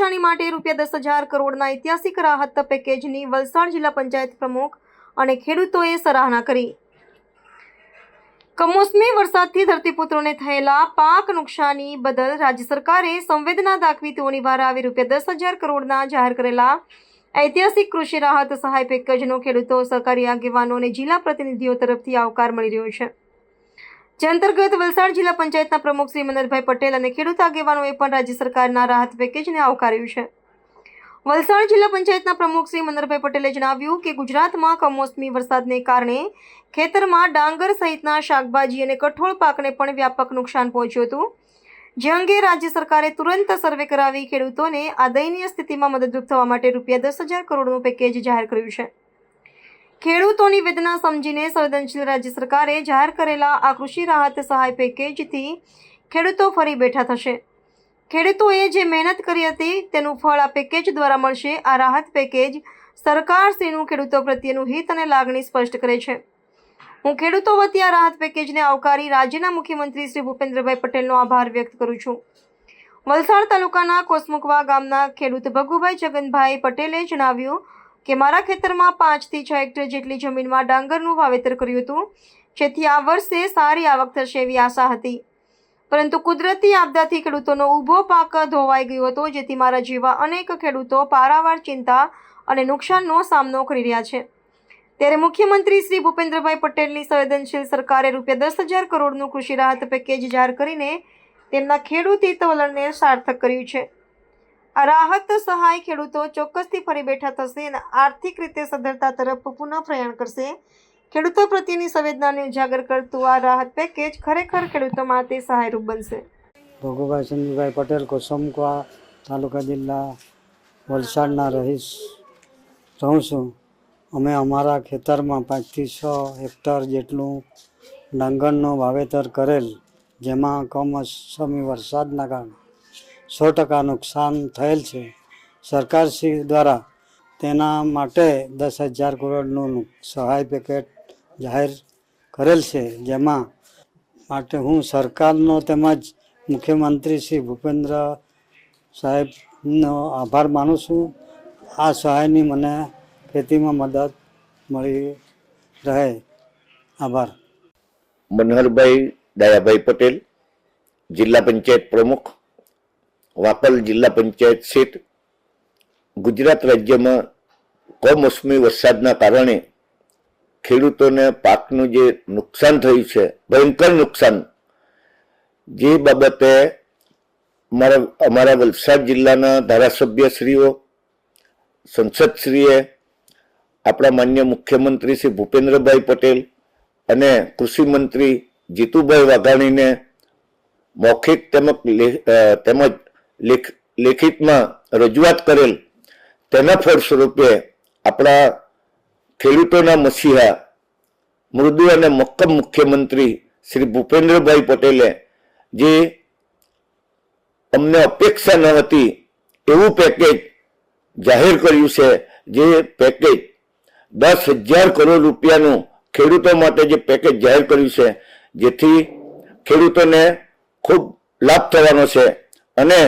નુકસાની માટે રૂપિયા દસ હજાર કરોડના ઐતિહાસિક રાહત પેકેજની વલસાડ જિલ્લા પંચાયત પ્રમુખ અને ખેડૂતોએ સરાહના કરી. કમોસમી વરસાદથી ધરતીપુત્રોને થયેલા પાક નુકસાની બદલ રાજ્ય સરકારે સંવેદના દાખવી તેઓની વાર આવી રૂપિયા દસ હજાર કરોડના જાહેર કરેલા ઐતિહાસિક કૃષિ રાહત સહાય પેકેજનો ખેડૂતો સહકારી આગેવાનો અને જિલ્લા પ્રતિનિધિઓ તરફથી આવકાર મળી રહ્યો છે. જે અંતર્ગત વલસાડ જિલ્લા પંચાયતના પ્રમુખ શ્રી મનરભાઈ પટેલ અને ખેડૂત આગેવાનોએ પણ રાજ્ય સરકારના રાહત પેકેજને આવકાર્યું છે. વલસાડ જિલ્લા પંચાયતના પ્રમુખ શ્રી મનરભાઈ પટેલે જણાવ્યું કે ગુજરાતમાં કમોસમી વરસાદને કારણે ખેતરમાં ડાંગર સહિતના શાકભાજી અને કઠોળ પાકને પણ વ્યાપક નુકસાન પહોંચ્યું હતું. જે અંગે રાજ્ય સરકારે તુરંત સર્વે કરાવી ખેડૂતોને આ દયનીય સ્થિતિમાં મદદરૂપ થવા માટે રૂપિયા દસ હજાર કરોડનું પેકેજ જાહેર કર્યું છે. ખેડૂતોની વેદના સમજીને સંવેદનશીલ રાજ્ય સરકારે જાહેર કરેલા આ કૃષિ રાહત સહાય પેકેજથી ખેડૂતો ફરી બેઠા થશે. ખેડૂતોએ જે મહેનત કરી હતી, તેનું ફળ આ પેકેજ દ્વારા મળશે. આ રાહત પેકેજ સરકારશ્રીનું ખેડૂતો પ્રત્યેનું હિત અને લાગણી સ્પષ્ટ કરે છે. હું ખેડૂતો વતી આ રાહત પેકેજને આવકારી રાજ્યના મુખ્યમંત્રી શ્રી ભૂપેન્દ્રભાઈ પટેલનો આભાર વ્યક્ત કરું છું. વલસાડ તાલુકાના કોસમુકવા ગામના ખેડૂત ભગુભાઈ જગનભાઈ પટેલે જણાવ્યું કે મારા ખેતરમાં પાંચથી છ હેક્ટર જેટલી જમીનમાં ડાંગરનું વાવેતર કર્યું હતું. જેથી આ વર્ષે સારી આવક થશે એવી આશા હતી. પરંતુ કુદરતી આપદાથી ખેડૂતોનો ઊભો પાક ધોવાઈ ગયો હતો, જેથી મારા જેવા અનેક ખેડૂતો પારાવાર ચિંતા અને નુકસાનનો સામનો કરી રહ્યા છે. ત્યારે મુખ્યમંત્રી શ્રી ભૂપેન્દ્રભાઈ પટેલની સંવેદનશીલ સરકારે રૂપિયા દસ હજાર કરોડનું કૃષિ રાહત પેકેજ જાહેર કરીને તેમના ખેડૂત હિત વલણને સાર્થક કર્યું છે. આ રાહત સહાય ખેડૂતો ચોક્કસથી ફરી બેઠા થશે અને આર્થિક રીતે સદ્ધરતા તરફ પુનઃ પ્રયાણ કરશે. ખેડૂતો પ્રત્યેની સંવેદનાને ઉજાગર કરતું આ રાહત પેકેજ ખરેખર ખેડૂતો માટે સહાયરૂપ બનશે. ભોગુભાઈ સંજુભાઈ પટેલ કોસમકવા તાલુકા જિલ્લા વલસાડના રહીશ. રહું છું. અમે અમારા ખેતરમાં પાંચથી છ હેક્ટર જેટલું ડાંગરનું વાવેતર કરેલ, જેમાં કમોસમી વરસાદના કારણે સો ટકા નુકસાન થયેલ છે. સરકારશ્રી દ્વારા તેના માટે દસ હજાર કરોડનું સહાય પેકેટ જાહેર કરેલ છે. જેમાં માટે હું સરકારનો તેમજ મુખ્યમંત્રી શ્રી ભૂપેન્દ્ર સાહેબનો આભાર માનું છું. આ સહાયની મને ખેતીમાં મદદ મળી રહે. આભાર. મનહરભાઈ, દયાભાઈ પટેલ, જિલ્લા પંચાયત પ્રમુખ. વાપલ જિલ્લા પંચાયત સીટ. ગુજરાત રાજ્યમાં કમોસમી વરસાદના કારણે ખેડૂતોને પાકનું જે નુકસાન થયું છે, ભયંકર નુકસાન, જે બાબતે અમારા અમારા વલસાડ જિલ્લાના ધારાસભ્યશ્રીઓ, સંસદશ્રીએ, આપણા માન્ય મુખ્યમંત્રી શ્રી ભૂપેન્દ્રભાઈ પટેલ અને કૃષિ મંત્રી જીતુભાઈ વાઘાણીને મૌખિક તેમજ તેમજ લેખ- લેખિતમાં રજૂઆત કરેલ તેના ફળ સ્વરૂપે આપણા ખેડૂતોના મસીહા, મૃદુ અને મક્કમ મુખ્યમંત્રી શ્રી ભૂપેન્દ્રભાઈ પટેલે જે અમને અપેક્ષા ન હતી એવું પેકેજ જાહેર કર્યું છે, જે પેકેજ દસ હજાર કરોડ રૂપિયાનું ખેડૂતો માટે જે પેકેજ જાહેર કર્યું છે, જેથી ખેડૂતોને ખૂબ લાભ થવાનો છે અને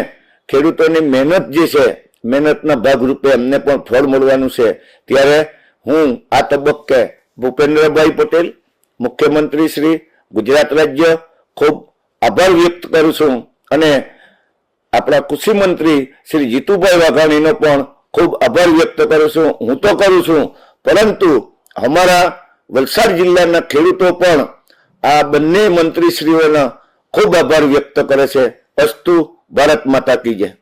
ખેડૂતોની મહેનત જે છે, મહેનતના ભાગરૂપે અમને પણ ફળ મળવાનું છે. ત્યારે હું આ તબક્કે ભૂપેન્દ્રભાઈ પટેલ, મુખ્યમંત્રી શ્રી, ગુજરાત રાજ્ય ખૂબ આભાર વ્યક્ત કરું છું અને આપણા કૃષિ મંત્રી શ્રી જીતુભાઈ વાઘાણીનો પણ ખૂબ આભાર વ્યક્ત કરું છું. હું તો કરું છું, પરંતુ અમારા વલસાડ જિલ્લાના ખેડૂતો પણ આ બંને મંત્રીશ્રીઓના ખૂબ આભાર વ્યક્ત કરે છે. અસ્તુ ભારત માતા કી